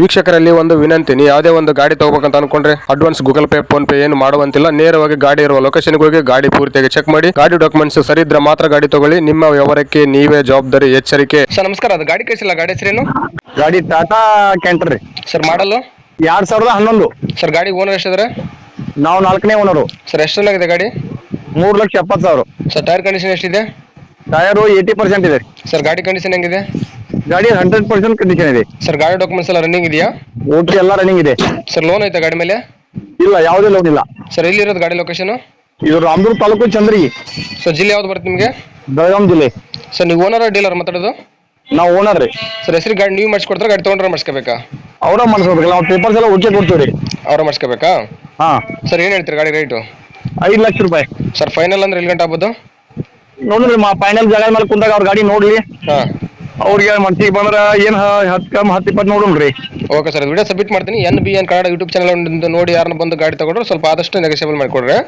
ವೀಕ್ಷಕರಲ್ಲಿ ಒಂದು ವಿನಂತಿ ನೀವು ಯಾವುದೇ ಒಂದು ಗಾಡಿ ತಗೋಬೇಕಂತ ಅನ್ಕೊಂಡ್ರೆ advance Google Pay PhonePe ಏನು ಮಾಡುವಂತಿಲ್ಲ. ನೇರವಾಗಿ ಗಾಡಿ ಇರುವ ಲೊಕೇಶನ್ ಹೋಗಿ ಗಾಡಿ ಪೂರ್ತಿಯಾಗಿ ಚೆಕ್ ಮಾಡಿ. ಗಾಡಿ ಡಾಕ್ಯುಮೆಂಟ್ಸ್ ಸರಿ ಇದ್ರೆ ಮಾತ್ರ ಗಾಡಿ ತಗೊಳ್ಳಿ. ನಿಮ್ಮ ವ್ಯವಹಾರಕ್ಕೆ ನೀವೇ ಜವಾಬ್ದಾರಿ ಎಚ್ಚರಿಕೆ. ಸರ್ ನಮಸ್ಕಾರ. ಅದು ಗಾಡಿ ಕಳಿಸಿಲ್ಲ. ಗಾಡಿ ಹೆಸರೇನು? ಗಾಡಿ ಟಾಟಾ ಕ್ಯಾಂಟರ್ ರೀ. ಸರ್ ಮಾಡಲು ಎರಡ್ ಸಾವಿರದ ಹನ್ನೊಂದು. ಸರ್ ಗಾಡಿ ಓನರ್ ಎಷ್ಟಿದ್ರೆ ನಾವು ನಾಲ್ಕನೇ ಓನರು ಸರ್ ಎಷ್ಟು ಚೆನ್ನಾಗಿದೆ ಗಾಡಿ? ಮೂರು ಲಕ್ಷ ಎಪ್ಪತ್ತು ಸಾವಿರ. ಸರ್ ಟೈರ್ ಕಂಡೀಷನ್ ಎಷ್ಟಿದೆ? ಟಯರು ಏಯ್ಟಿ ಪರ್ಸೆಂಟ್ ಇದೆ ಸರ್ ಗಾಡಿ ಕಂಡೀಷನ್ ಹೆಂಗಿದೆ? ಗಾಡಿ ಹಂಡ್ರೆಡ್ ಪರ್ಸೆಂಟ್ ಕಂಡೀಷನ್ ಇದೆ. ಸರ್ ಗಾಡಿ ಡಾಕ್ಯುಮೆಂಟ್ಸ್ ಎಲ್ಲ ರನ್ನಿಂಗ್ ಇದೆಯಾ? ಓಕೆ ಎಲ್ಲ ರನ್ನಿಂಗ್ ಇದೆ. ಸರ್ ಲೋನ್ ಐತಾ ಗಾಡಿ ಮೇಲೆ? ಇಲ್ಲ ಯಾವುದೇ ಲೋನ್ ಇಲ್ಲ. ಸರ್ ಎಲ್ಲಿರೋದು ಗಾಡಿ ಲೊಕೇಶನ್ ಇದು ರಾಮದುರ್ಗ ತಾಲೂಕು ಚಂದ್ರಿ. ಸರ್ ಜಿಲ್ಲೆ ಯಾವ್ದು ಬರುತ್ತೆ ನಿಮಗೆ? ಬೆಳಗಾಂ ಜಿಲ್ಲೆ. ಸರ್ ನೀವು ಓನರ್ ಡೀಲರ್ ಮಾತಾಡೋದು? ನಾವು ಓನರ್ ರೀ. ಸರ್ ಹೆಸರು ಗಾಡಿ ನೀವು ಮಾಡಿಸ್ಕೊಡ್ತಾರೆ ಗಾಡಿ ತೊಗೊಂಡ್ರೆ ಮಾಡಿಸ್ಕೋಬೇಕಾ? ಅವರ ಮಾಡಿಸ್ಬೇಕಲ್ಲ ನಾವು ಪೇಪರ್ಸ್ ಎಲ್ಲ ಓಕೆ ಕೊಡ್ತೀವಿ ರೀ ಅವ್ರ ಮಾಡಿಸ್ಕೋಬೇಕಾ? ಹಾಂ. ಸರ್ ಏನು ಹೇಳ್ತೀರಿ ಗಾಡಿ ರೇಟು ಐದು ಲಕ್ಷ ರೂಪಾಯಿ. ಸರ್ ಫೈನಲ್ ಅಂದ್ರೆ ಎಲ್ಲಿ ಗಂಟೆ ಆಗ್ಬೋದು? ನೋಡ್ರಿ ಮಾ ಫೈನಲ್ ಜಾಗ ಮೇಲೆ ಕುಂತಾಗ ಅವ್ರ ಗಾಡಿ ನೋಡ್ಲಿ ಹಾಂ. ಅವ್ರಿಗೆ ಮನ್ಸಿಗೆ ಬಂದ್ರ ಏನ್ ಹತ್ತು ಕಮ್ ಹತ್ ಇಪ್ಪತ್ತು ನೋಡೋಣ ರೀ. ಓಕೆ ಸರ್ ವಿಡಿಯೋ ಸಬ್ಮಿಟ್ ಮಾಡ್ತೀನಿ. N B N Kannada YouTube channel ನೋಡಿ ಯಾರನ್ನ ಬಂದು ಗಾಡಿ ತಗೊಂಡ್ರೆ ಸ್ವಲ್ಪ ಆದಷ್ಟು ನೆಗೋಸಿಯಬಲ್ ಮಾಡಿಕೊಡ್ರಿ.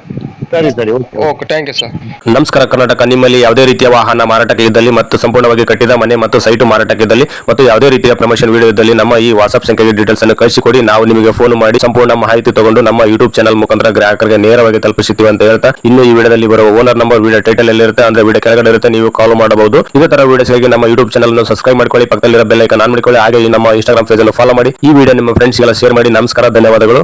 ಸರಿ ಸರಿ okay. Okay thank you sir ನಮಸ್ಕಾರ ಕರ್ನಾಟಕ ನಿಮ್ಮಲ್ಲಿ ಯಾವುದೇ ರೀತಿಯ ವಾಹನ ಮಾರಾಟಕ್ಕೆ ಇದ್ದಲ್ಲಿ ಮತ್ತು ಸಂಪೂರ್ಣವಾಗಿ ಕಟ್ಟಿದ ಮನೆ ಮತ್ತು ಸೈಟು ಮಾರಾಟಕ್ಕೆ ಇದ್ದಲ್ಲಿ ಮತ್ತು ಯಾವುದೇ ರೀತಿಯ ಪ್ರಮೋಷನ್ ವಿಡಿಯೋ ಇದ್ದಲ್ಲಿ ನಮ್ಮ ಈ ವಾಟ್ಸ್ಆಪ್ ಸಂಖ್ಯೆಗೆ ಡೀಟೇಲ್ಸ್ ಅನ್ನು ಕಳಿಸಿಕೊಡಿ. ನಾವು ನಿಮಗೆ ಫೋನ್ ಮಾಡಿ ಸಂಪೂರ್ಣ ಮಾಹಿತಿ ತಗೊಂಡು ನಮ್ಮ ಯೂಟ್ಯೂಬ್ ಚಾನಲ್ ಮುಖಾಂತರ ಗ್ರಾಹಕರಿಗೆ ನೇರವಾಗಿ ತಲುಪಿಸುತ್ತೀವಿ ಅಂತ ಹೇಳ್ತಾ ಇನ್ನು ಈ ವಿಡಿಯೋದಲ್ಲಿ ಬರುವ ಓನರ್ ನಂಬರ್ ವಿಡಿಯೋ ಟೈಟಲ್ ಎಲ್ಲಿರುತ್ತೆ ಅಂದ್ರೆ ವಿಡಿಯೋ ಕೆಳಗಡೆ ಇರುತ್ತೆ ನೀವು ಕಾಲ್ ಮಾಡಬಹುದು. ಇದೇ ತರ ವಿಡಿಯೋಸ್ಗಾಗಿ ನಮ್ಮ ಯೂಟ್ಯೂಬ್ ಚಾನಲ್ ಅನ್ನು ಸಬ್ಸ್ಕ್ರೈಬ್ ಮಾಡ್ಕೊಳ್ಳಿ, ಪಕ್ಕದಲ್ಲಿರೋ ಬೆಲ್ಲೈಕನ್ ಆನ್ ಮಾಡಿಕೊಳ್ಳಿ, ಹಾಗೆ ನಮ್ಮ ಇನ್ಸ್ಟಾಗ್ರಾಮ್ ಪೇಜ್ ಅನ್ನು ಫಾಲೋ ಮಾಡಿ, ಈ ವಿಡಿಯೋ ನಿಮ್ಮ ಫ್ರೆಂಡ್ಸ್ ಎಲ್ಲ ಶೇರ್ ಮಾಡಿ, ನಮಸ್ಕಾರ, ಧನ್ಯವಾದಗಳು.